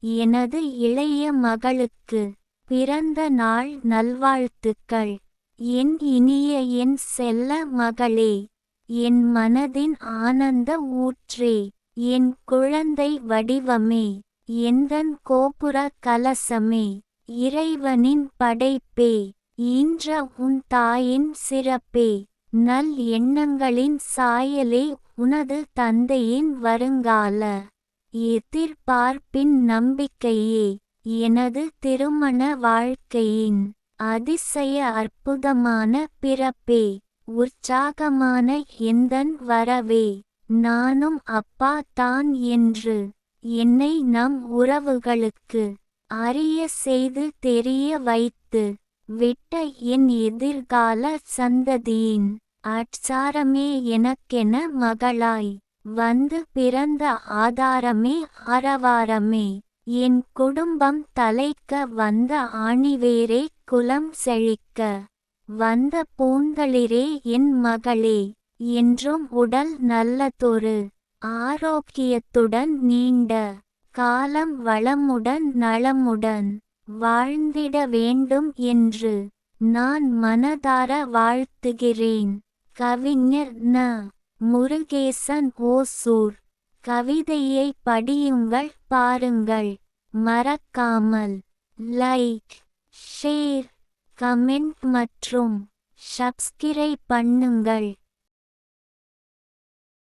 எனது இளைய மகளுக்கு பிறந்த நாள் நல்வாழ்த்துக்கள். என் இனிய என் செல்ல மகளே என் மனதின் ஆனந்த ஊற்றே என் குழந்தை வடிவமே எந்தன் கோபுர கலசமே இறைவனின் படைப்பே ஈன்ற உன் தாயின் சிறப்பே நல் எண்ணங்களின் சாயலே உனது தந்தையின் வருங்கால. எதிர்பார்ப்பின் நம்பிக்கையே எனது திருமண வாழ்க்கையின் அதிசய அற்புதமான பிறப்பே உற்சாகமான எந்தன் வரவே நானும் அப்பா தான் என்று என்னை நம் உறவுகளுக்கு அறிய செய்து தெரிய வைத்து விட்ட என் எதிர்கால சந்ததியின் அட்சாரமே எனக்கென மகளாய். வந்து பிறந்த ஆதாரமே ஆரவாரமே என் குடும்பம் தலைக்க வந்த ஆணிவேரே குலம் செழிக்க. வந்த பூந்தளிரே என் மகளே என்றும் உடல் நல்லதொரு ஆரோக்கியத்துடன் நீண்ட காலம் வளமுடன் நலமுடன் வாழ்ந்திட வேண்டும் என்று நான் மனதார வாழ்த்துகிறேன். கவிஞர் ந. முருகேசன் ஓசூர். கவிதையை படியுங்கள் பாருங்கள். மறக்காமல் லைக் ஷேர் கமெண்ட் மற்றும் சப்ஸ்கிரைப் பண்ணுங்கள்.